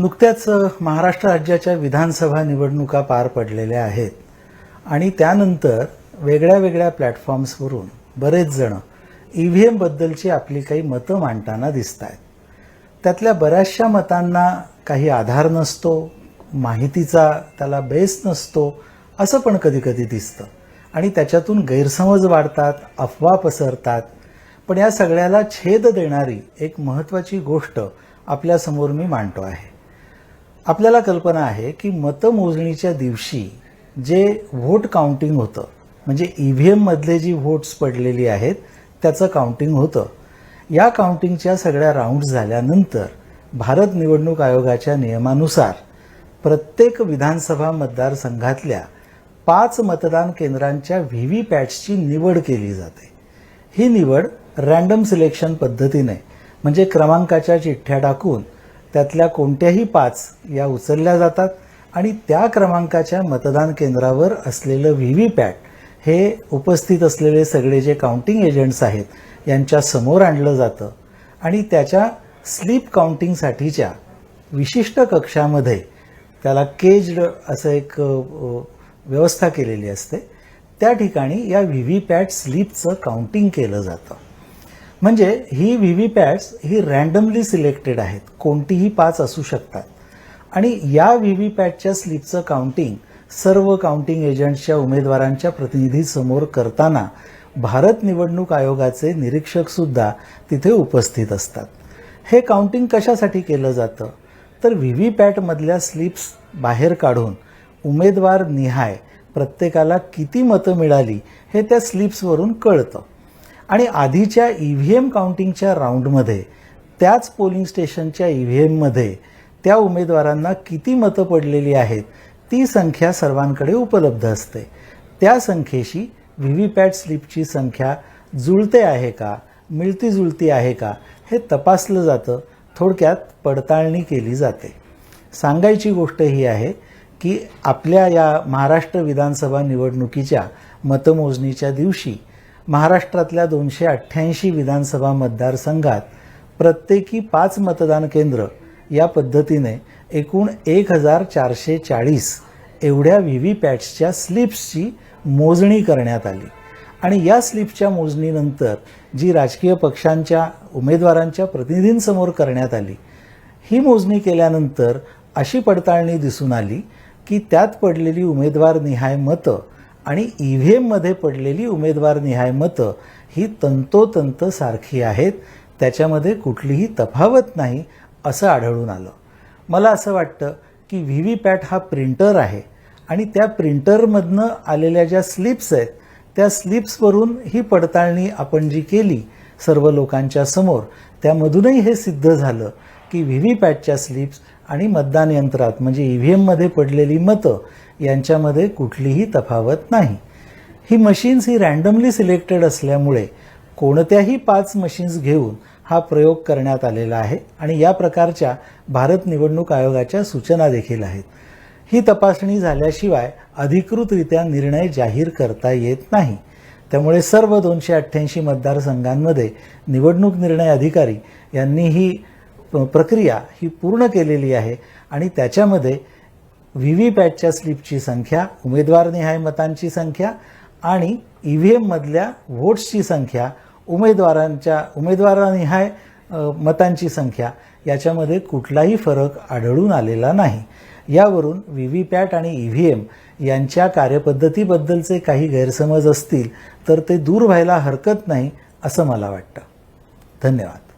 नुकत्याच महाराष्ट्र राज्याच्या विधानसभा निवडणुका पार पडलेल्या आहेत. आणि त्यानंतर वेगळ्या वेगळ्या प्लॅटफॉर्म्सवरून बरेच जण ई व्ही एमबद्दलची आपली काही मतं मांडताना दिसत आहेत त्यातल्या बऱ्याचशा मतांना काही आधार नसतो माहितीचा त्याला बेस नसतो असं पण कधीकधी दिसतं. आणि त्याच्यातून गैरसमज वाढतात अफवा पसरतात. पण या सगळ्याला छेद देणारी एक महत्त्वाची गोष्ट आपल्यासमोर मी मांडतो आहे. आपल्याला कल्पना आहे की मतमोजणीच्या दिवशी जे व्होट काउंटिंग होतं म्हणजे ई व्ही एममधले जी व्होट्स पडलेली आहेत त्याचं काउंटिंग होतं. या काउंटिंगच्या सगळ्या राऊंड झाल्यानंतर भारत निवडणूक आयोगाच्या नियमानुसार प्रत्येक विधानसभा मतदारसंघातल्या पाच मतदान केंद्रांच्या व्ही व्ही पॅट्सची निवड केली जाते. ही निवड रँडम सिलेक्शन पद्धतीने म्हणजे क्रमांकाच्या चिठ्ठ्या टाकून त्यातल्या कोणत्याही पाच या उचलल्या जातात आणि त्या क्रमांकाच्या मतदान केंद्रावर असलेलं व्ही व्ही पॅट हे उपस्थित असलेले सगळे जे काउंटिंग एजंट्स आहेत यांच्या समोर आणलं जातं. आणि त्याच्या स्लीप काउंटिंगसाठीच्या विशिष्ट कक्षामध्ये त्याला केज्ड असं एक व्यवस्था केलेली असते. त्या ठिकाणी या व्ही व्ही पॅट स्लीपचं काउंटिंग केलं जातं. म्हणजे ही व्ही व्ही पॅट्स ही रँडमली सिलेक्टेड आहेत. कोणतीही पाच असू शकतात. आणि या व्ही व्ही पॅटच्या स्लिपचं काउंटिंग सर्व काउंटिंग एजंट्सच्या उमेदवारांच्या प्रतिनिधीसमोर करताना भारत निवडणूक आयोगाचे निरीक्षकसुद्धा तिथे उपस्थित असतात. हे काउंटिंग कशासाठी केलं जातं? तर व्ही व्ही पॅटमधल्या स्लिप्स बाहेर काढून उमेदवार निहाय प्रत्येकाला किती मतं मिळाली हे त्या स्लिप्सवरून कळतं. आणि आधीच्या ई व्ही एम काउंटिंगच्या राऊंडमध्ये त्याच पोलिंग स्टेशनच्या ई व्ही एममध्ये त्या उमेदवारांना किती मतं पडलेली आहेत ती संख्या सर्वांकडे उपलब्ध असते. त्या संख्येशी व्ही व्ही पॅट स्लिपची संख्या जुळते आहे का मिळती जुळती आहे का हे तपासलं जातं थोडक्यात पडताळणी केली जाते. सांगायची गोष्ट ही आहे की आपल्या या महाराष्ट्र विधानसभा निवडणुकीच्या मतमोजणीच्या दिवशी महाराष्ट्रातल्या दोनशे अठ्ठ्याऐंशी विधानसभा मतदारसंघात प्रत्येकी पाच मतदान केंद्र या पद्धतीने एकूण एक हजार चारशे चाळीस एवढ्या व्ही व्ही पॅट्सच्या स्लिप्सची मोजणी करण्यात आली. आणि या स्लिपच्या मोजणीनंतर जी राजकीय पक्षांच्या उमेदवारांच्या प्रतिनिधींसमोर करण्यात आली ही मोजणी केल्यानंतर अशी पडताळणी दिसून आली की त्यात पडलेली उमेदवार निहाय मतं आणि ई व्ही एममध्ये पडलेली उमेदवार निहाय मतं ही तंतोतंत सारखी आहेत. त्याच्यामध्ये कुठलीही तफावत नाही असं आढळून आलं. मला असं वाटतं की व्ही व्ही पॅट हा प्रिंटर आहे आणि त्या प्रिंटरमधनं आलेल्या ज्या स्लिप्स आहेत त्या स्लिप्सवरून ही पडताळणी आपण जी केली सर्व लोकांच्या समोर त्यामधूनही हे सिद्ध झालं. की व्ही व्ही पॅटच्या स्लिप्स आणि मतदान यंत्रात म्हणजे ई व्ही एममध्ये पडलेली मतं यांच्यामध्ये कुठलीही तफावत नाही. ही मशीन्स ही रँडमली सिलेक्टेड असल्यामुळे कोणत्याही पाच मशीन्स घेऊन हा प्रयोग करण्यात आलेला आहे आणि या प्रकारच्या भारत निवडणूक आयोगाच्या सूचना देखील आहेत. ही तपासणी झाल्याशिवाय अधिकृतरित्या निर्णय जाहीर करता येत नाही. त्यामुळे सर्व दोनशे अठ्ठ्याऐंशी मतदारसंघांमध्ये निवडणूक निर्णय अधिकारी यांनी ही प्रक्रिया ही पूर्ण केलेली आहे आणि त्याच्यामध्ये व्ही व्ही पॅटच्या स्लिपची संख्या उमेदवारनिहाय मतांची संख्या आणि ई व्ही एममधल्या व्होट्सची संख्या उमेदवारांच्या उमेदवारानिहाय मतांची संख्या याच्यामध्ये कुठलाही फरक आढळून आलेला नाही. यावरून व्ही व्ही पॅट आणि ई व्ही एम यांच्या कार्यपद्धतीबद्दलचे काही गैरसमज असतील तर ते दूर व्हायला हरकत नाही असं मला वाटतं. धन्यवाद.